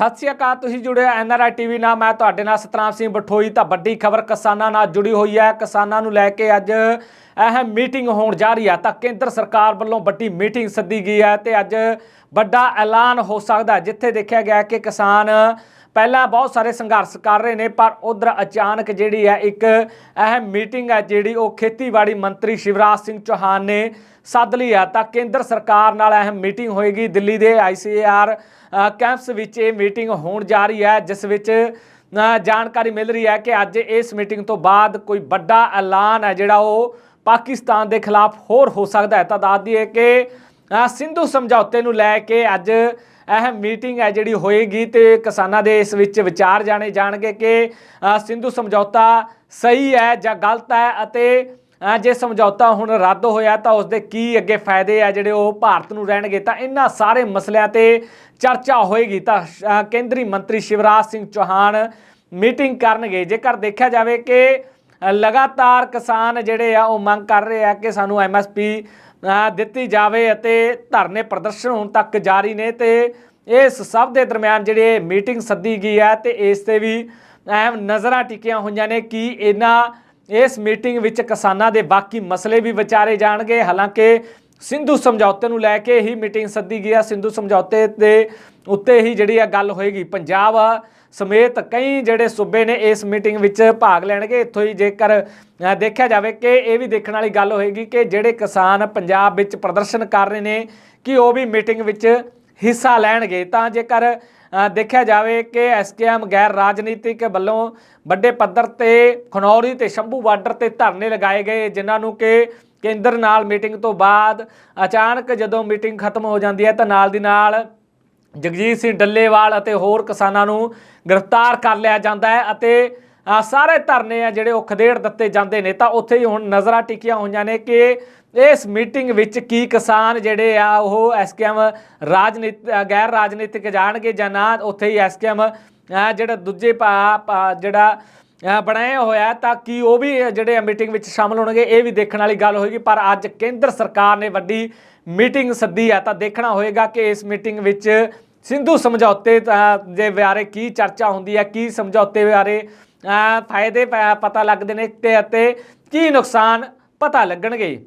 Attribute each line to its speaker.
Speaker 1: ਸਤਿ ਸ਼੍ਰੀ ਅਕਾਲ, ਤੁਸੀਂ ਜੁੜੇ ਹੋ ਐਨਆਰਆਈ ਟੀਵੀ ਨਾਲ। ਮੈਂ ਤੁਹਾਡੇ ਨਾਲ ਸਤਨਾਮ ਸਿੰਘ ਬਠੋਈ। ਤਾਂ ਵੱਡੀ ਖਬਰ ਕਿਸਾਨਾਂ ਨਾਲ ਜੁੜੀ ਹੋਈ ਹੈ। ਕਿਸਾਨਾਂ ਨੂੰ ਲੈ ਕੇ ਅੱਜ ਅਹਿਮ ਮੀਟਿੰਗ ਹੋਣ ਜਾ ਰਹੀ ਹੈ। ਤਾਂ ਕੇਂਦਰ ਸਰਕਾਰ ਵੱਲੋਂ ਵੱਡੀ ਮੀਟਿੰਗ ਸੱਦੀ ਗਈ ਹੈ ਤੇ ਅੱਜ ਵੱਡਾ ਐਲਾਨ ਹੋ ਸਕਦਾ ਜਿੱਥੇ ਦੇਖਿਆ ਗਿਆ ਕਿ ਕਿਸਾਨ ਪਹਿਲਾਂ ਬਹੁਤ ਸਾਰੇ ਸੰਘਰਸ਼ ਕਰ ਰਹੇ ਨੇ, ਪਰ ਉਧਰ ਅਚਾਨਕ ਜਿਹੜੀ ਹੈ ਇੱਕ ਅਹਿਮ ਮੀਟਿੰਗ ਹੈ, ਜਿਹੜੀ ਉਹ ਖੇਤੀਬਾੜੀ ਮੰਤਰੀ ਸ਼ਿਵਰਾਜ ਸਿੰਘ ਚੌਹਾਨ ਨੇ ਸੱਦ ਲਈ ਹੈ। ਤਾਂ ਕੇਂਦਰ ਸਰਕਾਰ ਨਾਲ ਅਹਿਮ ਮੀਟਿੰਗ ਹੋਏਗੀ ਦਿੱਲੀ ਦੇ ਆਈਸੀਏਆਰ ਕੈਂਪਸ ਵਿੱਚ ਇਹ ਮੀਟਿੰਗ ਹੋਣ ਜਾ ਰਹੀ ਹੈ, ਜਿਸ ਵਿੱਚ ਜਾਣਕਾਰੀ ਮਿਲ ਰਹੀ ਹੈ ਕਿ ਅੱਜ ਇਸ ਮੀਟਿੰਗ ਤੋਂ ਬਾਅਦ ਕੋਈ ਵੱਡਾ ਐਲਾਨ ਹੈ, ਜਿਹੜਾ ਉਹ ਪਾਕਿਸਤਾਨ ਦੇ ਖਿਲਾਫ ਹੋਰ ਹੋ ਸਕਦਾ ਹੈ। ਤਾਂ ਦੱਸ ਦਈਏ ਕਿ ਸਿੰਧੂ ਸਮਝੌਤੇ ਨੂੰ ਲੈ ਕੇ ਅੱਜ ਅਹਿਮ ਮੀਟਿੰਗ ਹੈ, ਜਿਹੜੀ ਹੋਏਗੀ ਤੇ ਕਿਸਾਨਾਂ ਦੇ ਇਸ ਵਿੱਚ ਵਿਚਾਰ ਜਾਣੇ ਜਾਣਗੇ ਕਿ ਸਿੰਧੂ ਸਮਝੌਤਾ ਸਹੀ ਹੈ ਜਾਂ ਗਲਤ ਹੈ ਅਤੇ ਜੇ ਸਮਝੌਤਾ ਹੁਣ ਰੱਦ ਹੋਇਆ ਤਾਂ ਉਸ ਦੇ ਕੀ ਅੱਗੇ ਫਾਇਦੇ ਆ ਜਿਹੜੇ ਉਹ ਭਾਰਤ ਨੂੰ ਰਹਿਣਗੇ? ਤਾਂ ਇਹਨਾਂ ਸਾਰੇ ਮਸਲਿਆਂ ਤੇ ਚਰਚਾ ਹੋਏਗੀ। ਤਾਂ ਕੇਂਦਰੀ ਮੰਤਰੀ ਸ਼ਿਵਰਾਜ ਸਿੰਘ ਚੌਹਾਨ ਮੀਟਿੰਗ ਕਰਨਗੇ। ਜੇਕਰ ਦੇਖਿਆ ਜਾਵੇ ਕਿ ਲਗਾਤਾਰ ਕਿਸਾਨ ਜਿਹੜੇ ਆ, ਉਹ ਮੰਗ ਕਰ ਰਹੇ ਆ ਕਿ ਸਾਨੂੰ ਐਮਐਸਪੀ ਦਿੱਤੀ ਜਾਵੇ ਅਤੇ ਧਰਨੇ ਪ੍ਰਦਰਸ਼ਨ ਹੁਣ ਤੱਕ ਜਾਰੀ ਨੇ ਤੇ ਇਸ ਸਭ ਦੇ ਦਰਮਿਆਨ ਜਿਹੜੇ ਮੀਟਿੰਗ ਸੱਦੀ ਗਈ ਹੈ ਤੇ ਇਸ ਤੇ ਵੀ ਅਹਿਮ ਨਜ਼ਰਾਂ ਟਿਕੀਆਂ ਹੋਈਆਂ ਨੇ ਕਿ ਇਹਨਾਂ ਇਸ ਮੀਟਿੰਗ ਵਿੱਚ ਕਿਸਾਨਾਂ ਦੇ ਬਾਕੀ ਮਸਲੇ ਵੀ ਵਿਚਾਰੇ ਜਾਣਗੇ। ਹਾਲਾਂਕਿ ਸਿੰਧੂ ਸਮਝੌਤੇ ਨੂੰ ਲੈ ਕੇ ਹੀ ਮੀਟਿੰਗ ਸੱਦੀ ਗਈ ਆ। ਸਿੰਧੂ ਸਮਝੌਤੇ ਦੇ ਉੱਤੇ ਹੀ ਜਿਹੜੀ ਆ ਗੱਲ ਹੋਏਗੀ। ਪੰਜਾਬ ਸਮੇਤ ਕਈ ਜਿਹੜੇ ਸੂਬੇ ਨੇ ਇਸ ਮੀਟਿੰਗ ਵਿੱਚ ਭਾਗ ਲੈਣਗੇ। ਇੱਥੋਂ ਹੀ ਜੇਕਰ ਦੇਖਿਆ ਜਾਵੇ ਕਿ ਇਹ ਵੀ ਦੇਖਣ ਵਾਲੀ ਗੱਲ ਹੋਏਗੀ ਕਿ ਜਿਹੜੇ ਕਿਸਾਨ ਪੰਜਾਬ ਵਿੱਚ ਪ੍ਰਦਰਸ਼ਨ ਕਰ ਰਹੇ ਨੇ ਕਿ ਉਹ ਵੀ ਮੀਟਿੰਗ ਵਿੱਚ ਹਿੱਸਾ ਲੈਣਗੇ। ਤਾਂ ਜੇਕਰ ਦੇਖਿਆ ਜਾਵੇ ਕਿ ਐਸਕੇਐਮ ਗੈਰ ਰਾਜਨੀਤਿਕ ਵੱਲੋਂ ਵੱਡੇ ਪੱਧਰ ਤੇ ਖਨੌਰੀ ਤੇ ਸ਼ੰਭੂ ਬਾਰਡਰ ਤੇ ਧਰਨੇ ਲਗਾਏ ਗਏ, ਜਿਨ੍ਹਾਂ ਨੂੰ ਕਿ ਕੇਂਦਰ ਨਾਲ ਮੀਟਿੰਗ ਤੋਂ ਬਾਅਦ ਅਚਾਨਕ ਜਦੋਂ ਮੀਟਿੰਗ ਖਤਮ ਹੋ ਜਾਂਦੀ ਹੈ ਤਾਂ ਨਾਲ ਦੀ ਨਾਲ ਜਗਜੀਤ ਸਿੰਘ ਡੱਲੇਵਾਲ ਅਤੇ ਹੋਰ ਕਿਸਾਨਾਂ ਨੂੰ ਗ੍ਰਿਫਤਾਰ ਕਰ ਲਿਆ ਜਾਂਦਾ ਹੈ ਅਤੇ ਸਾਰੇ ਧਰਨੇ ਆ ਜਿਹੜੇ ਉਹ ਖਦੇੜ ਦਿੱਤੇ ਜਾਂਦੇ ਨੇ, ਤਾਂ ਉੱਥੇ ਹੀ ਹੁਣ ਨਜ਼ਰਾਂ ਟਿਕੀਆਂ ਹੋਈਆਂ ਨੇ ਕਿ ਇਸ ਮੀਟਿੰਗ ਵਿੱਚ ਕੀ ਕਿਸਾਨ ਜਿਹੜੇ ਆ, ਉਹ ਐਸਕੇਐਮ ਰਾਜਨੀਤ ਗੈਰ ਰਾਜਨੀਤਿਕ ਜਾਣਗੇ ਜਾਂ ਨਾ, ਉੱਥੇ ਹੀ ਐਸਕੇਐਮ ਜਿਹੜਾ ਦੂਜੇ ਪਾ ਭਾ- ਜਿਹੜਾ ਬਣਾਇਆ ਹੋਇਆ ਤਾਂ ਕੀ ਉਹ ਵੀ ਜਿਹੜੇ ਮੀਟਿੰਗ ਵਿੱਚ ਸ਼ਾਮਲ ਹੋਣਗੇ, ਇਹ ਵੀ ਦੇਖਣ ਵਾਲੀ ਗੱਲ ਹੋਏਗੀ। ਪਰ ਅੱਜ ਕੇਂਦਰ ਸਰਕਾਰ ਨੇ ਵੱਡੀ ਮੀਟਿੰਗ ਸੱਦੀ ਹੈ ਤਾਂ ਦੇਖਣਾ ਹੋਏਗਾ ਕਿ ਇਸ ਮੀਟਿੰਗ ਵਿੱਚ ਸਿੰਧੂ ਸਮਝੌਤੇ ਦੇ ਬਾਰੇ ਕੀ ਚਰਚਾ ਹੁੰਦੀ ਹੈ, ਕੀ ਸਮਝੌਤੇ ਬਾਰੇ ਫਾਇਦੇ ਪਤਾ ਲੱਗਦੇ ਨੇ ਤੇ ਅਤੇ ਕੀ ਨੁਕਸਾਨ ਪਤਾ ਲੱਗਣਗੇ।